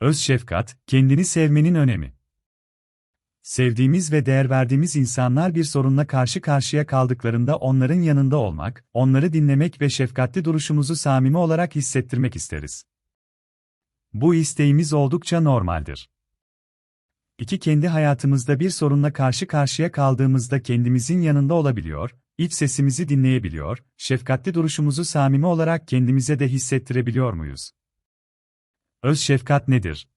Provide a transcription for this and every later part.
Öz şefkat, kendini sevmenin önemi. Sevdiğimiz ve değer verdiğimiz insanlar bir sorunla karşı karşıya kaldıklarında onların yanında olmak, onları dinlemek ve şefkatli duruşumuzu samimi olarak hissettirmek isteriz. Bu isteğimiz oldukça normaldir. İki kendi hayatımızda bir sorunla karşı karşıya kaldığımızda kendimizin yanında olabiliyor, iç sesimizi dinleyebiliyor, şefkatli duruşumuzu samimi olarak kendimize de hissettirebiliyor muyuz? Öz şefkat nedir?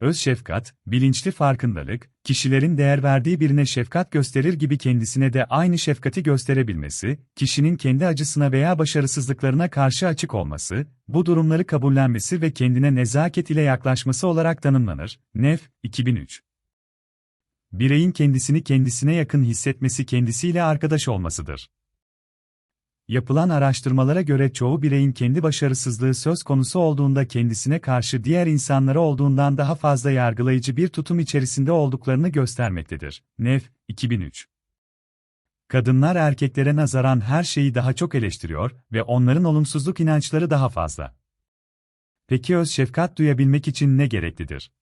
Öz şefkat, bilinçli farkındalık, kişilerin değer verdiği birine şefkat gösterir gibi kendisine de aynı şefkati gösterebilmesi, kişinin kendi acısına veya başarısızlıklarına karşı açık olması, bu durumları kabullenmesi ve kendine nezaket ile yaklaşması olarak tanımlanır. Nef, 2003 Bireyin kendisini kendisine yakın hissetmesi kendisiyle arkadaş olmasıdır. Yapılan araştırmalara göre çoğu bireyin kendi başarısızlığı söz konusu olduğunda kendisine karşı diğer insanlara olduğundan daha fazla yargılayıcı bir tutum içerisinde olduklarını göstermektedir. Nef, 2003 Kadınlar erkeklere nazaran her şeyi daha çok eleştiriyor ve onların olumsuzluk inançları daha fazla. Peki öz şefkat duyabilmek için ne gereklidir?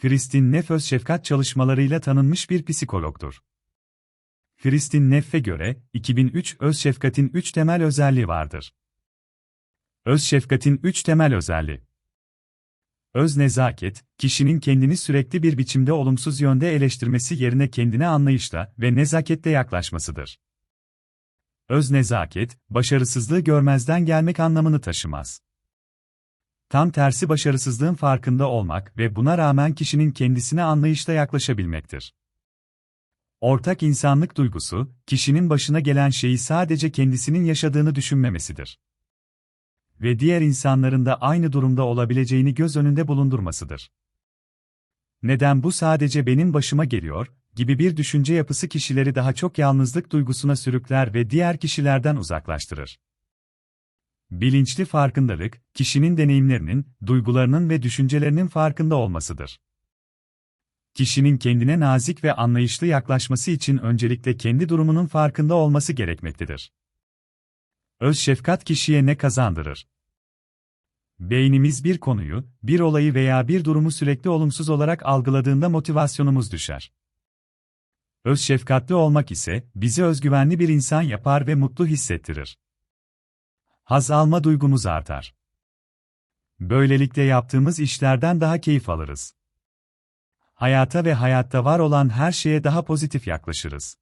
Kristin Neff öz şefkat çalışmalarıyla tanınmış bir psikologdur. Kristin Neff'e göre, 2003 öz şefkatin 3 temel özelliği vardır. Öz şefkatin 3 temel özelliği. Öz nezaket, kişinin kendini sürekli bir biçimde olumsuz yönde eleştirmesi yerine kendine anlayışla ve nezaketle yaklaşmasıdır. Öz nezaket, başarısızlığı görmezden gelmek anlamını taşımaz. Tam tersi başarısızlığın farkında olmak ve buna rağmen kişinin kendisine anlayışla yaklaşabilmektir. Ortak insanlık duygusu, kişinin başına gelen şeyi sadece kendisinin yaşadığını düşünmemesidir. Ve diğer insanların da aynı durumda olabileceğini göz önünde bulundurmasıdır. Neden bu sadece benim başıma geliyor, gibi bir düşünce yapısı kişileri daha çok yalnızlık duygusuna sürükler ve diğer kişilerden uzaklaştırır. Bilinçli farkındalık, kişinin deneyimlerinin, duygularının ve düşüncelerinin farkında olmasıdır. Kişinin kendine nazik ve anlayışlı yaklaşması için öncelikle kendi durumunun farkında olması gerekmektedir. Öz şefkat kişiye ne kazandırır? Beynimiz bir konuyu, bir olayı veya bir durumu sürekli olumsuz olarak algıladığında motivasyonumuz düşer. Öz şefkatli olmak ise bizi özgüvenli bir insan yapar ve mutlu hissettirir. Haz alma duygumuz artar. Böylelikle yaptığımız işlerden daha keyif alırız. Hayata ve hayatta var olan her şeye daha pozitif yaklaşırız.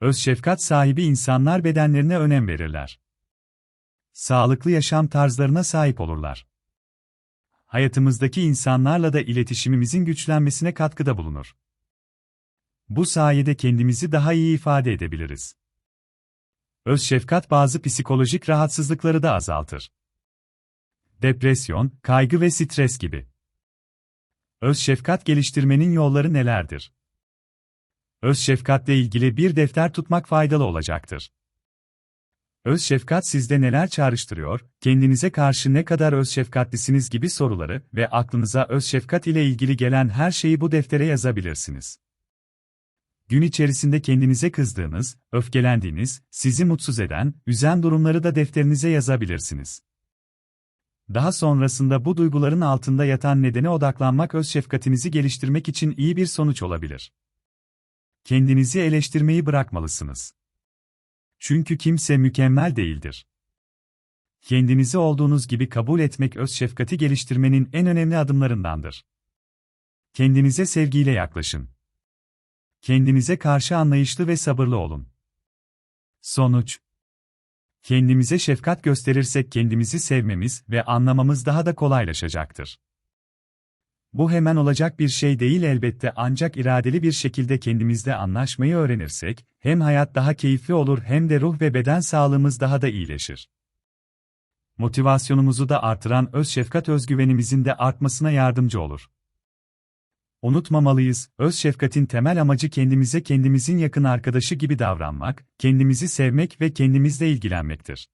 Öz şefkat sahibi insanlar bedenlerine önem verirler. Sağlıklı yaşam tarzlarına sahip olurlar. Hayatımızdaki insanlarla da iletişimimizin güçlenmesine katkıda bulunur. Bu sayede kendimizi daha iyi ifade edebiliriz. Öz şefkat bazı psikolojik rahatsızlıkları da azaltır. Depresyon, kaygı ve stres gibi. Öz şefkat geliştirmenin yolları nelerdir? Öz şefkatle ilgili bir defter tutmak faydalı olacaktır. Öz şefkat sizde neler çağrıştırıyor, kendinize karşı ne kadar öz şefkatlisiniz gibi soruları ve aklınıza öz şefkat ile ilgili gelen her şeyi bu deftere yazabilirsiniz. Gün içerisinde kendinize kızdığınız, öfkelendiğiniz, sizi mutsuz eden, üzen durumları da defterinize yazabilirsiniz. Daha sonrasında bu duyguların altında yatan nedene odaklanmak öz şefkatinizi geliştirmek için iyi bir sonuç olabilir. Kendinizi eleştirmeyi bırakmalısınız. Çünkü kimse mükemmel değildir. Kendinizi olduğunuz gibi kabul etmek öz şefkati geliştirmenin en önemli adımlarındandır. Kendinize sevgiyle yaklaşın. Kendinize karşı anlayışlı ve sabırlı olun. Sonuç Kendimize şefkat gösterirsek kendimizi sevmemiz ve anlamamız daha da kolaylaşacaktır. Bu hemen olacak bir şey değil elbette ancak iradeli bir şekilde kendimizle anlaşmayı öğrenirsek, hem hayat daha keyifli olur hem de ruh ve beden sağlığımız daha da iyileşir. Motivasyonumuzu da artıran öz şefkat özgüvenimizin de artmasına yardımcı olur. Unutmamalıyız, öz şefkatin temel amacı kendimize kendimizin yakın arkadaşı gibi davranmak, kendimizi sevmek ve kendimizle ilgilenmektir.